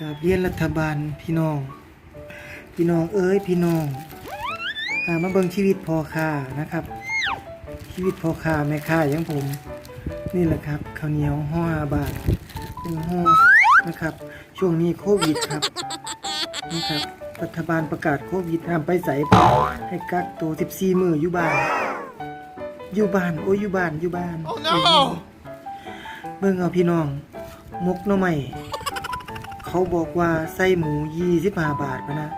กับเรียนรัฐบาลพี่น้อง พี่น้องเอ้ยพี่น้องอ่ามาเบิ่งชีวิตพ่อค้านะครับ ชีวิตพ่อค้าแม่ค้าอย่างผม นี่แหละครับข้าวเหนียวห่อห้าบาทหนึ่งห่อนะครับ ช่วงนี้โควิดครับนะครับรัฐบาลประกาศโควิดห้ามไปใส่ให้กักตัว14 มื้ออยู่บ้านอยู่บ้านโอ้ยอยู่บ้านอยู่บ้าน Oh no เบิ่งเอาพี่น้องมกหน่อไม้ เขาบอกว่าใส่หมู25บห้าทพะนะ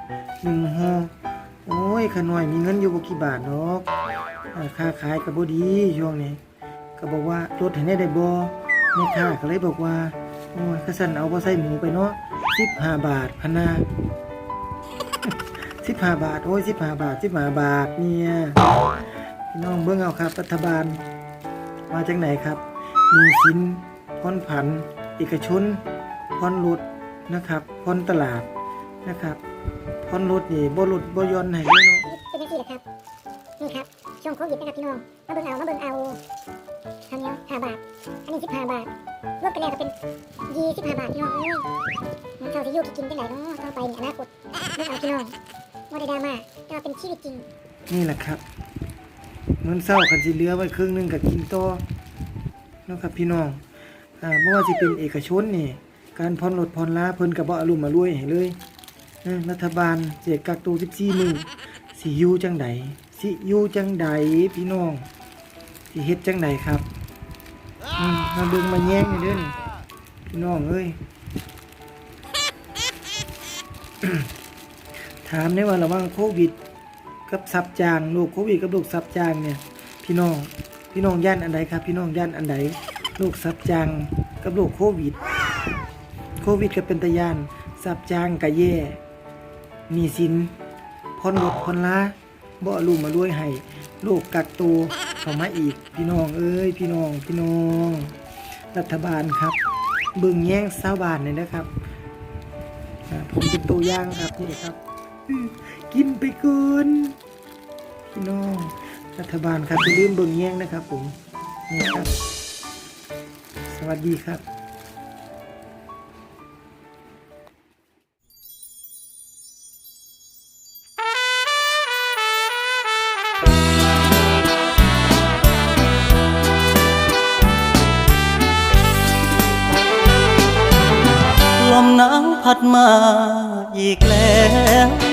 หนึ่งห่อโอ้ยขน้อยมีเงินอยู่บ่กี่บาทเนาะค่าขายก็บ่ดีช่วงนี้ก็บอกว่าลดให้แน่ได้บ่แม่ค้าก็เลยบอกว่าโอ้ยก็สั่นเอาบ่ใส่หมูไปเนาะ15บห้าบาทพะนะ15บห้าบาทโอ้ย15บห้าบาท15บห้าบาทเนี่ยพี่น้องเบิ่งเอาครับ รัฐบาล มาจากไหนครับ มีสินผ่อนผัน เอกชนผ่อนรถ นะครับผ่อนตลาดนะครับผ่อนรถนี่บ่ลดบ่หย่อนให้เลยเนาะเป็นยังไงล่ะครับนี่ครับช่วงโควิดนะครับพี่น้องมาเบิ่งเอามาเบิ่งเอาทำเนี้ยห้าบาท อันนี้สิบห้าบาทรวมกันแล้วก็เป็นยี่สิบห้าบาทพี่น้องเอ้ยมันเท่าที่อยู่ที่กินเป็นไหนเนาะต่อไปในอนาคตเบิ่งเอาพี่น้องว่าได้ดราม่าแต่ว่าเป็นชีวิตจริง นี่แหละครับเงินเศร้าคันสิเหลือไว้ครึ่งหนึงก็กินต่อเนาะครับพี่น้องอ่าบ่ว่าสิเป็นเอกชนนี่ การผ่อนรถผ่อนลาเพิ่นก็บ่อารมณ์มารวยให้เลยรัฐบาลเสียกักตัว14มื้อสิอยู่จังใดสิอยู่จังใดพี่น้องสิเฮ็ดจังใดครับมาเบิ่งมาแย่งเด้อนี่พี่น้องเอ้ยถามได้ว่าระว่างโควิด กับซับจางโรคโควิดกับโรคซับจางเนี่ย พี่น้องพี่น้องย่านอันใดครับ พี่น้องย่านอันใดโรคซับจางกับโรคโควิด โควิดก็เป็นตะยานซับจ้างก็แย่มีสินผ่อนรถผ่อนลาบ่ลุ่มมาด้วยให้โรคกักตัวเข้ามาอีก พี่น้องเอ้ยพี่น้องพี่น้อง รัฐบาลครับเบิ่งแย่งชาวบ้านเลยนะครับผมเป็นตัวอย่างครับนี่ครับ กินไปก่อนพี่น้องรัฐบาลครับอย่าลืมเบิ่งแย่งนะครับผมนี่ครับ สวัสดีครับ ลมหนาวพัดมาอีกแล้ว